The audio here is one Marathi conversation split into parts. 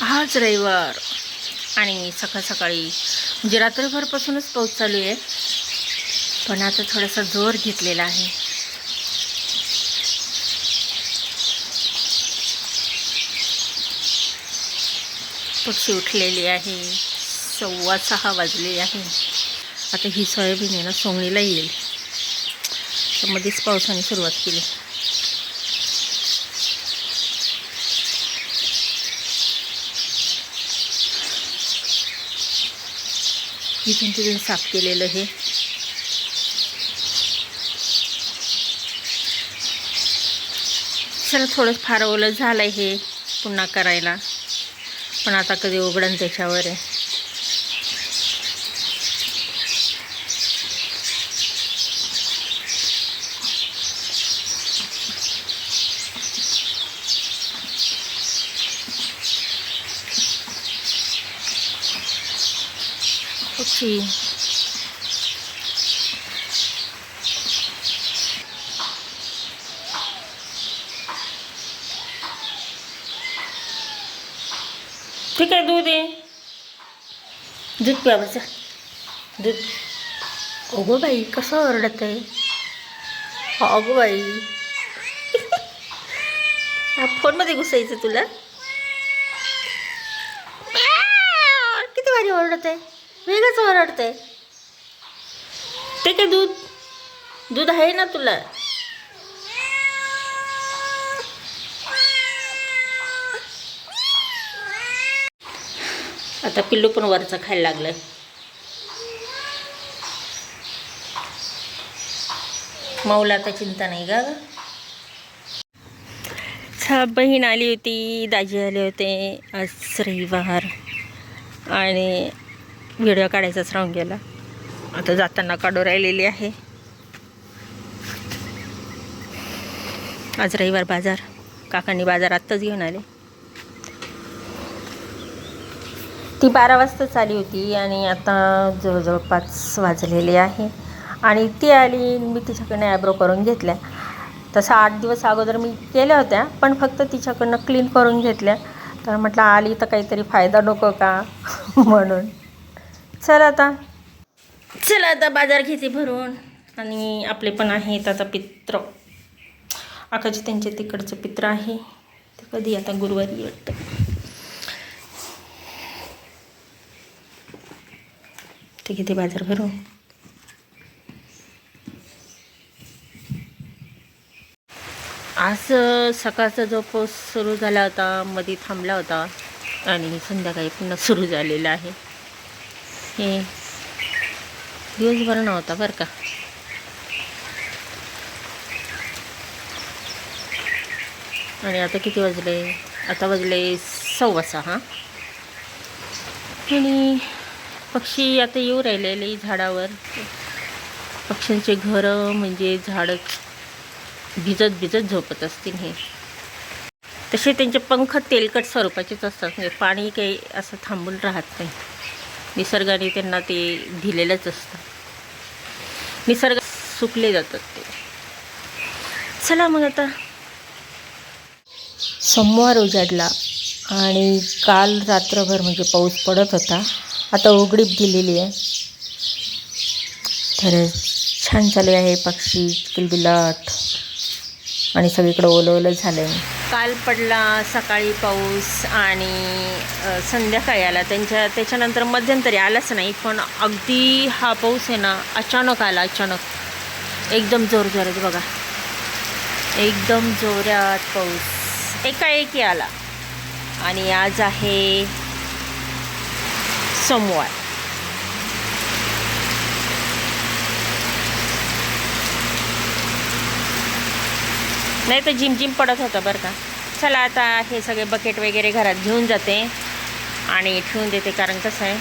आज रविवार. आणि सकाळ सकाळी म्हणजे रात्रभरपासूनच पाऊस चालू आहे. पण आता थोडासा जोर घेतलेला आहे. पक्षी उठलेली आहे. सव्वा सहा वाजले आहे. आता ही सोयाबीन आहे ना सोंगणीला येईल. तर मध्येच पावसाने सुरुवात केली. किचन तिथून साफ केलेलं हे. चला थोडं फार ओलं झालं हे पुन्हा करायला. पण आता कधी उघडन त्याच्यावर आहे. पक्षी ठीक आहे दूध आहे दूध प्यावायचं दूध अगो बाई कसं ओरडत आहे अगो बाई हा फोनमध्ये घुसायचं तुला। किती भारी ओरडत आहे वेगळंच ओरडते ते काय दूध? दूध आहे ना तुला? आता पिल्लू पण वरचं खायला लागलं. माऊला आता चिंता नाही का ग? बहीण आली होती दाजी आले होते आज रविवार. आणि व्हिडिओ काढायचाच राहून गेला. आता जाताना काढू राहिलेली आहे. आज रविवार बाजार. काकांनी बाजार आत्ताच घेऊन आले. ती बारा वाजताच आली होती आणि आता जवळजवळ पाच वाजलेली आहे. आणि ती आली मी तिच्याकडनं ॲब्रो करून घेतल्या. तसं आठ दिवस अगोदर मी केल्या होत्या पण फक्त तिच्याकडनं क्लीन करून घेतल्या. तर म्हटलं आली तर काहीतरी फायदा नको का? म्हणून. चल आता. चल आता बाजार घेते भरून. आणि आपले पण आहेत आता पित्र. आकाची त्यांचे तिकडचं पित्र आहे. ते कधी आता गुरुवारी वाटतं ते किती बाजार भरून. आज सकाळचा जो पाऊस सुरू झाला होता. मध्ये थांबला होता. आणि संध्याकाळी पुन्हा सुरू झालेला आहे. हे. दिवसभर नव्हता बरं का. आणि आता किती वाजले? आता वाजले सव्वा सहा. आणि पक्षी आता येऊ राहिलेले झाडावर. पक्ष्यांचे घरं म्हणजे झाडच भिजत भिजत झोपत असतील हे. तसे त्यांचे पंख तेलकट स्वरूपाचेच असतात. म्हणजे पाणी काही असं थांबून राहत नाही. निसर्गाने त्यांना ते दिलेलंच असतं. निसर्ग सुकले जातात ते. चला मग आता. सोमवार उजाडला आणि काल रात्रभर म्हणजे पाऊस पडत होता. आता उघडीप दिलेली आहे. तर छान चालू आहे पक्षी किलबिलाट आणि सगळीकडं ओलं ओलं झालं आहे काल पडला सकाळी पाऊस आणि संध्याकाळी आला. त्यांच्या त्याच्यानंतर मध्यंतरी आलाच नाही पण अगदी हा पाऊस आहे ना अचानक आला अचानक. एकदम जोर जोरात बघा. एकदम जोरात पाऊस. एकाएकी आला. आणि आज आहे सोमवार. नाही तर झिमझिम पडत होतं बरं का. चला आता हे सगळे बकेट वगैरे घरात घेऊन जाते आणि ठेवून देते कारण कसं आहे.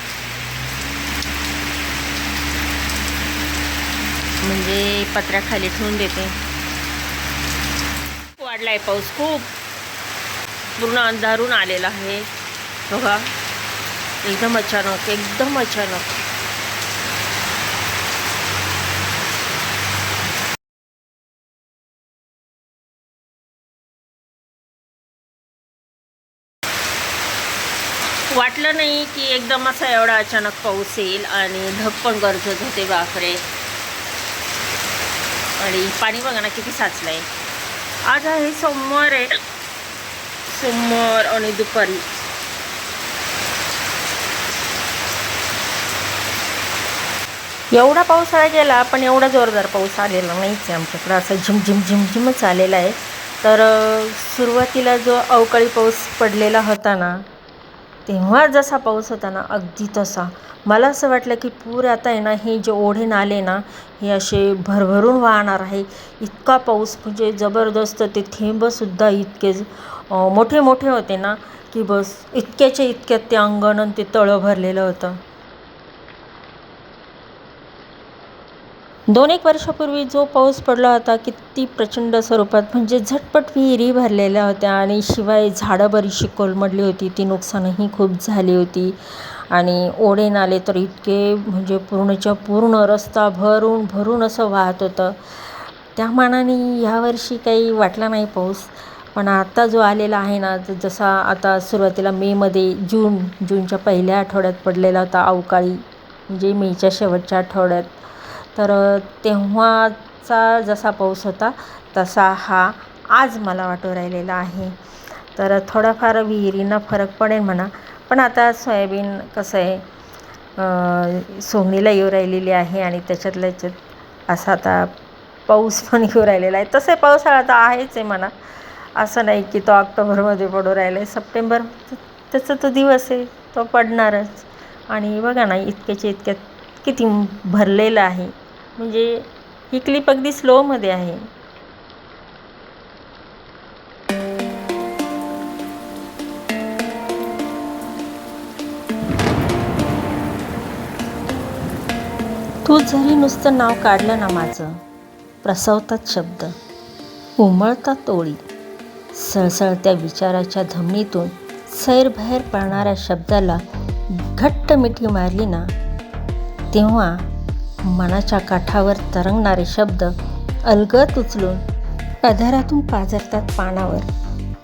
म्हणजे पत्र्याखाली ठेवून देते. वाढला आहे पाऊस खूप. पूर्ण अंधारून आलेला आहे. बघा एकदम अचानक एकदम अचानक. वाटलं नाही की एकदम असा एवढा अचानक पाऊस येईल आणि ढग पण गरजत होते बापरे. आणि पाणी बघा ना किती साचलं आहे आज आहे सोमवार आहे. सोमवार आणि दुपारी. एवढा पावसाळा गेला पण एवढा जोरदार पाऊस आलेला नाहीच आहे आमच्याकडं. असं झिम झिम झिम झिमच आलेला आहे. तर सुरुवातीला जो अवकाळी पाऊस पडलेला होता ना तेव्हा जसा पाऊस होता ना अगदी तसा. मला असं वाटलं की पूर आता आहे ना हे जे ओढे नाले ना हे असे भरभरून वाहणार आहे. इतका पाऊस म्हणजे जबरदस्त ते थेंबसुद्धा इतके मोठे मोठे होते ना की बस इतक्याच्या इतक्यात ते अंगण आणि ते तळं भरलेलं होतं. दोन एक वर्षापूर्वी जो पाऊस पडला होता किती प्रचंड स्वरूपात म्हणजे झटपट विहिरी भरलेल्या होत्या आणि शिवाय झाडं बरीचशी कोलमडली होती. ती नुकसानही खूप झाली होती. आणि ओढे नाले तर इतके म्हणजे पूर्णच्या पूर्ण रस्ता भरून भरून असं वाहत होतं. त्या मानाने ह्यावर्षी काही वाटला नाही पाऊस. पण आता जो आलेला आहे ना जसा आता सुरुवातीला मेमध्ये जून जूनच्या पहिल्या आठवड्यात पडलेला होता अवकाळी म्हणजे मेच्या शेवटच्या आठवड्यात. तर तेव्हाचा जसा पाऊस होता तसा हा आज मला वाटू राहिलेला आहे. तर थोडाफार विहिरींना फरक पडेल म्हणा पण आता सोयाबीन कसं आहे सोंगणीला येऊ राहिलेली आहे आणि त्याच्यातल्या याच्यात असा आता पाऊस पण येऊ राहिलेला आहे. तसे पावसाळा तर आहेच आहे म्हणा. असं नाही की तो ऑक्टोबरमध्ये पडू राहिला आहे सप्टेंबर त्याचा तो दिवस आहे तो पडणारच. आणि बघा ना इतक्याच्या इतक्यात किती भरलेलं आहे. म्हणजे ही क्लिप अगदी स्लोमध्ये आहे. तू जरी नुसतं नाव काढलं ना माझं प्रसवतात शब्द उमळतात ओळी सळसळत्या विचाराच्या धमनीतून सैरभैर पडणाऱ्या शब्दाला घट्ट मिठी मारली ना तेव्हा मनाच्या काठावर तरंगणारे शब्द अलगत उचलून अधारातून पाझरतात पानावर.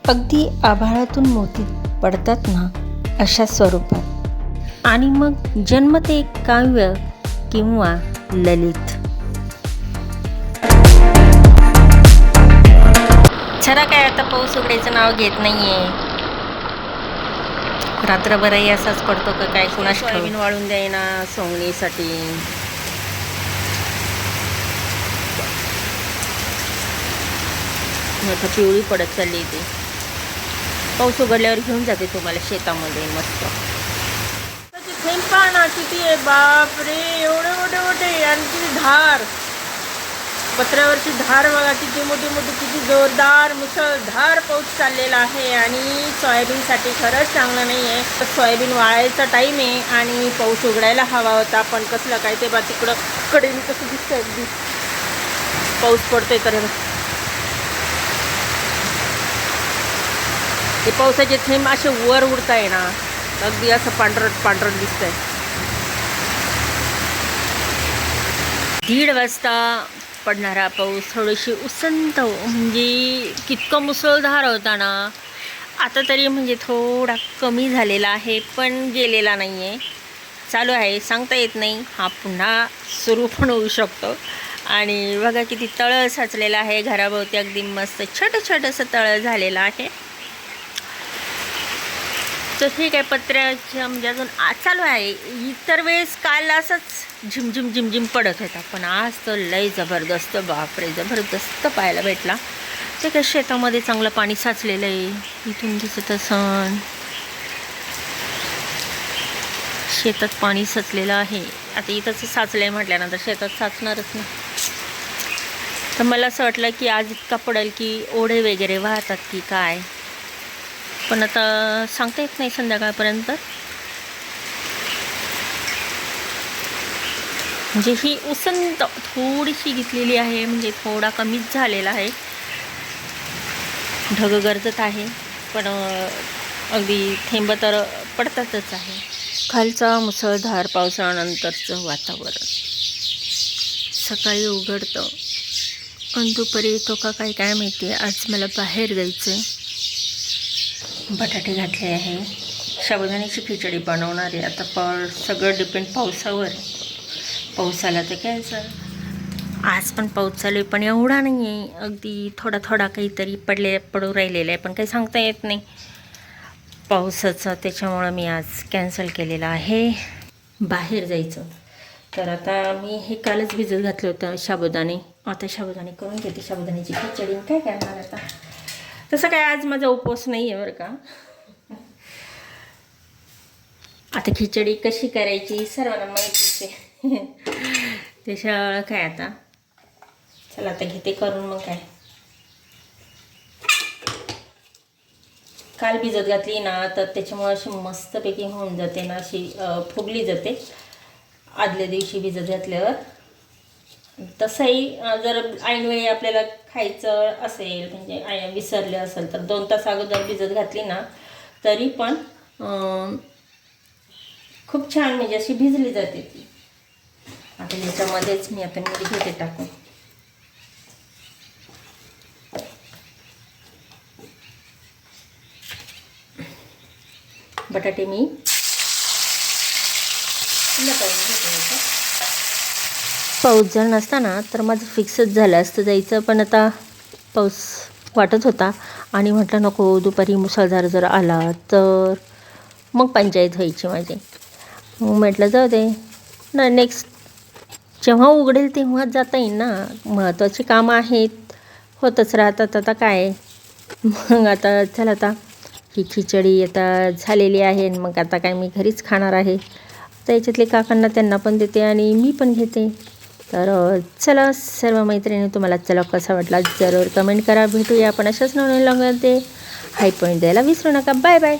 अगदी आभाळातून मोती पडतात ना अशा स्वरूपात. आणि मग जन्मते एक काव्य किंवा ललित. छरा काय आता पाऊस उघडायचं नाव घेत नाहीये. रात्रभरही असाच पडतो का काय? कुणास सोयाबीन वाळून द्यायना सोंगणीसाठी. आता पिवळी पडत चालली ती. पाऊस उघडल्यावर घेऊन जाते तुम्हाला शेतामध्ये मस्त. थेंब पहाना किती आहे? बापरे एवढे मोठे मोठे आणखी धार. पत्र्यावरची धार बघा किती मोठी मोठी किती जोरदार मुसळधार पाऊस चाललेला आहे. आणि सोयाबीनसाठी खरंच चांगलं नाही आहे. तर सोयाबीन वाळायचा टाईम आहे आणि पाऊस उघडायला हवा होता. पण कसलं काय ते बा तिकडं कडेने कसं दिसतं अगदी पाऊस पडतोय तर हे बघ. ते पावसाचे थेंब असे वर उडताय ना अगदी असं पांढरट पांढरट आहे दीड वाजता पडणारा पाऊस थोडीशी उसंत म्हणजे कितकं मुसळधार होता ना आता तरी म्हणजे थोडा कमी झालेला आहे पण गेलेला नाही आहे चालू आहे सांगता येत नाही. हा पुन्हा सुरू पण होऊ शकतो. आणि बघा किती तळं साचलेलं आहे घराभोवती अगदी मस्त छोटं छोटंसं तळं झालेलं आहे. तर ठीक आहे पत्र्याच्या म्हणजे अजून आज चालू आहे. इतर वेळेस काल असंच झिमझिम झिमझिम पडत होता पण आज तर लय जबरदस्त बापरे जबरदस्त पाहायला भेटला. ते काय शेतामध्ये चांगलं पाणी साचलेलं आहे. इथून दिसत असण शेतात पाणी साचलेलं आहे. आता इथंच साचलं आहे म्हटल्यानंतर शेतात साचणारच नाही. तर मला असं वाटलं की आज इतका पडेल की ओढे वगैरे वाहतात की काय? पण आता सांगता येत नाही संध्याकाळपर्यंत. म्हणजे ही उसंत थोडीशी घेतलेली आहे म्हणजे थोडा कमीच झालेला आहे. ढग गरजत आहे पण अगदी थेंब तर पडतातच आहे. खालचा मुसळधार पावसानंतरचं वातावरण. सकाळी उघडतं. आणि दुपारी तो का काय काय माहिती आज मला बाहेर जायचं आहे बटाटे घातले आहे. साबुदाण्याची खिचडी बनवणार आहे. आता प सगळं डिपेंड पावसावर आहे. पाऊस आला तर कॅन्सल आज पण पाऊस चालू आहे पण एवढा नाही आहे अगदी थोडा थोडा काहीतरी पडले पडू राहिलेला आहे पण काही सांगता येत नाही. पावसाचं त्याच्यामुळं मी आज कॅन्सल केलेलं आहे. बाहेर जायचं. तर आता मी हे कालच भिजत घातलं होतं साबुदाणे. आता साबुदाणे करून घेते. साबुदाण्याची खिचडी. काय करणार आता? तसं काय आज माझा उपवास नाही आहे बरं का? आता खिचडी कशी करायची सर्वांना माहितीच आहे. त्याच्या काय आता? चला आता घेते करून मग काय. काल भिजत घातली ना तर त्याच्यामुळे अशी मस्तपैकी होऊन जाते ना अशी फुगली जाते. आदल्या दिवशी भिजत घातल्यावर. तसंही जर ऐनवेळी आपल्याला खायचं असेल म्हणजे आय विसरले असेल तर दोन तास अगोदर भिजत घातली ना तरी पण खूप छान म्हणजे अशी भिजली जाते ती. आता याच्यामध्येच मी आता मी घेते टाकून. बटाटे मी थंड करून घेते पाऊस जर नसता ना तर माझं फिक्सच झालं असतं जायचं. पण आता पाऊस वाटत होता आणि म्हटलं नको दुपारी मुसळधार जर आला तर मग पंचायत व्हायची माझी. मग म्हटलं जाऊ दे. ना नेक्स्ट जेव्हा उघडेल तेव्हा जाता येईल ना. महत्त्वाची कामं आहेत. होतच राहतात आता काय. मग आता चल आता ही खिचडी आता झालेली आहे मग आता काय मी घरीच खाणार आहे. तर याच्यातले काकांना त्यांना पण देते आणि मी पण घेते. तर चला सर्व मैत्रिणी तुम्हाला चला कसा वाटला जरूर कमेंट करा. भेटूया आपण अशाच नवीन लागते हाय पॉईंट द्यायला विसरू नका. Bye bye